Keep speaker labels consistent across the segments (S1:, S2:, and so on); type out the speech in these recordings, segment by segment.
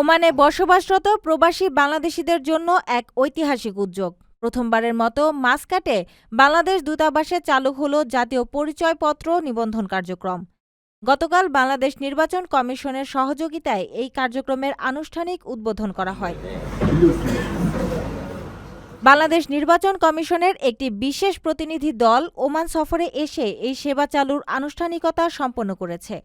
S1: ওমানে বসবাসরত প্রবাসী বাংলাদেশিদের জন্য এক ঐতিহাসিক উদ্যোগ। প্রথমবারের মতো মাসকাটে বাংলাদেশ দূতাবাসে চালু হলো জাতীয় পরিচয়পত্র নিবন্ধন কার্যক্রম। গতকাল বাংলাদেশ নির্বাচন কমিশনের সহযোগিতায় এই কার্যক্রমের আনুষ্ঠানিক উদ্বোধন করা হয়। বাংলাদেশ নির্বাচন কমিশনের একটি বিশেষ প্রতিনিধি দল ওমান সফরে এসে এই সেবা চালুর আনুষ্ঠানিকতা সম্পন্ন করেছে।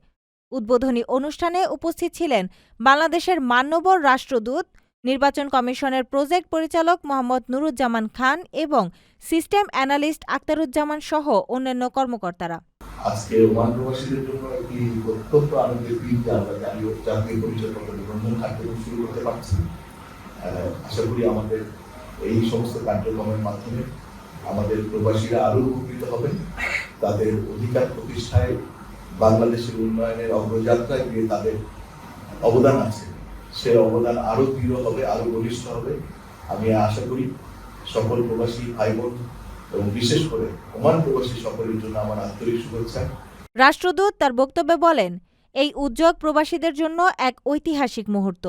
S1: উদ্বোধনী অনুষ্ঠানে উপস্থিত ছিলেন বাংলাদেশের মান্যবর রাষ্ট্রদূত, নির্বাচন কমিশনের প্রজেক্ট পরিচালক মোহাম্মদ নুরুজ্জামান খান এবং সিস্টেম অ্যানালিস্ট আক্তারুজ্জামান সহ অন্যান্য কর্মকর্তারা।
S2: আজকে জন্য একটি অত্যন্ত আনন্দের দিন জাতীয় জাতীয় পরিচয়পত্র নিবন্ধন কার্যক্রম শুরু করতে পারছি। আশা করি আমাদের এই সমস্ত কার্যক্রমের মাধ্যমে আমাদের প্রবাসীরা আরও উপকৃত হবেন। তাদের অধিকার প্রতিষ্ঠায় বাংলাদেশের উন্নয়নের অগ্রযাত্রায় গিয়ে তাদের অবদান আছে। সে অবদান আরও দৃঢ় হবে আরও বলিষ্ঠ হবে। আমি আশা করি সকল প্রবাসী ভাই বোন এবং বিশেষ করে ওমান প্রবাসী সকলের জন্য আমার আন্তরিক শুভেচ্ছা।
S1: রাষ্ট্রদূত তার বক্তব্যে বলেন, এই উদ্যোগ প্রবাসীদের জন্য এক ঐতিহাসিক মুহূর্ত।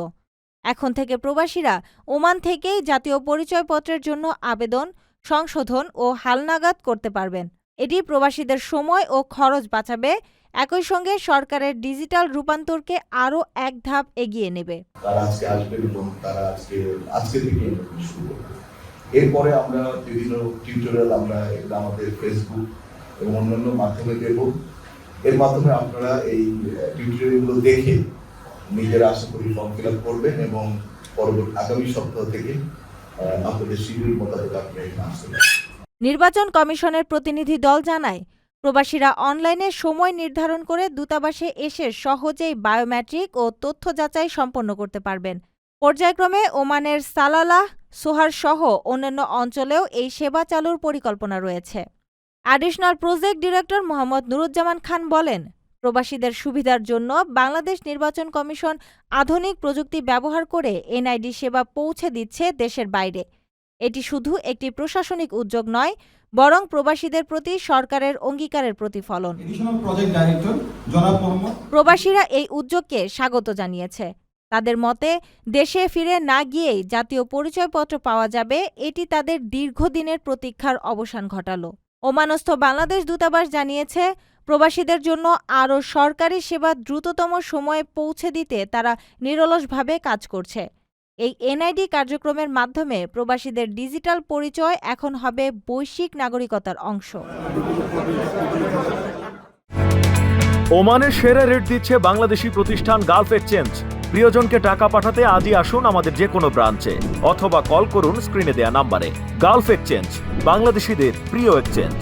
S1: এখন থেকে প্রবাসীরা ওমান থেকেই জাতীয় পরিচয়পত্রের জন্য আবেদন, সংশোধন ও হালনাগাদ করতে পারবেন। এটি প্রবাসীদের সময় ও খরচ বাঁচাবে। একই সঙ্গে সরকারের ডিজিটাল রূপান্তরকে আরও এক ধাপ এগিয়ে নেবে।
S2: এরপরে আমরা বিভিন্ন টিউটোরিয়াল আমরা আমাদের ফেসবুক এবং অন্যান্য মাধ্যমে দেব। এর মাধ্যমে আপনারা এই টিউটোরিয়ালগুলো দেখে নিজেরা আশা করি ফর্ম ফিল আপ করবেন এবং পরবর্তী, আগামী সপ্তাহ থেকে আপনাদের শিডিউল মোতাবেক আপনি আসতে
S1: নির্বাচন কমিশনের প্রতিনিধি দল জানায়, প্রবাসীরা অনলাইনে সময় নির্ধারণ করে দূতাবাসে এসে সহজেই বায়োমেট্রিক ও তথ্য যাচাই সম্পন্ন করতে পারবেন। পর্যায়ক্রমে ওমানের সালালাহ সোহার সহ অন্যান্য অঞ্চলেও এই সেবা চালুর পরিকল্পনা রয়েছে। Additional project director Mohammad Nuruzzaman Khan বলেন, প্রবাসীদের সুবিধার জন্য বাংলাদেশ নির্বাচন কমিশন আধুনিক প্রযুক্তি ব্যবহার করে এনআইডি সেবা পৌঁছে দিচ্ছে দেশের বাইরে। এটি শুধু একটি প্রশাসনিক উদ্যোগ নয় বরং প্রবাসীদের প্রতি সরকারের অঙ্গীকারের প্রতিফলন। প্রবাসীরা এই উদ্যোগকে স্বাগত জানিয়েছে। তাদের মতে দেশে ফিরে না গিয়েই জাতীয় পরিচয়পত্র পাওয়া যাবে এটি তাদের দীর্ঘদিনের প্রতীক্ষার অবসান ঘটালো। ওমানস্থ বাংলাদেশ দূতাবাস জানিয়েছে প্রবাসীদের জন্য আরও সরকারি সেবা দ্রুততম সময়ে পৌঁছে দিতে তারা নিরলসভাবে কাজ করছে। এই এনআইডি কার্যক্রমের মাধ্যমে প্রবাসীদের ডিজিটাল পরিচয় এখন হবে বৈশ্বিক নাগরিকতার অংশ।
S3: ওমানের সেরা রেট দিচ্ছে বাংলাদেশি প্রতিষ্ঠান গালফ এক্সচেঞ্জ। প্রিয়জনকে টাকা পাঠাতে আজই আসুন আমাদের যে কোনো ব্রাঞ্চে, অথবা কল করুন স্ক্রিনে দেয়া নাম্বারে। গালফ এক্সচেঞ্জ, বাংলাদেশিদের প্রিয় এক্সচেঞ্জ।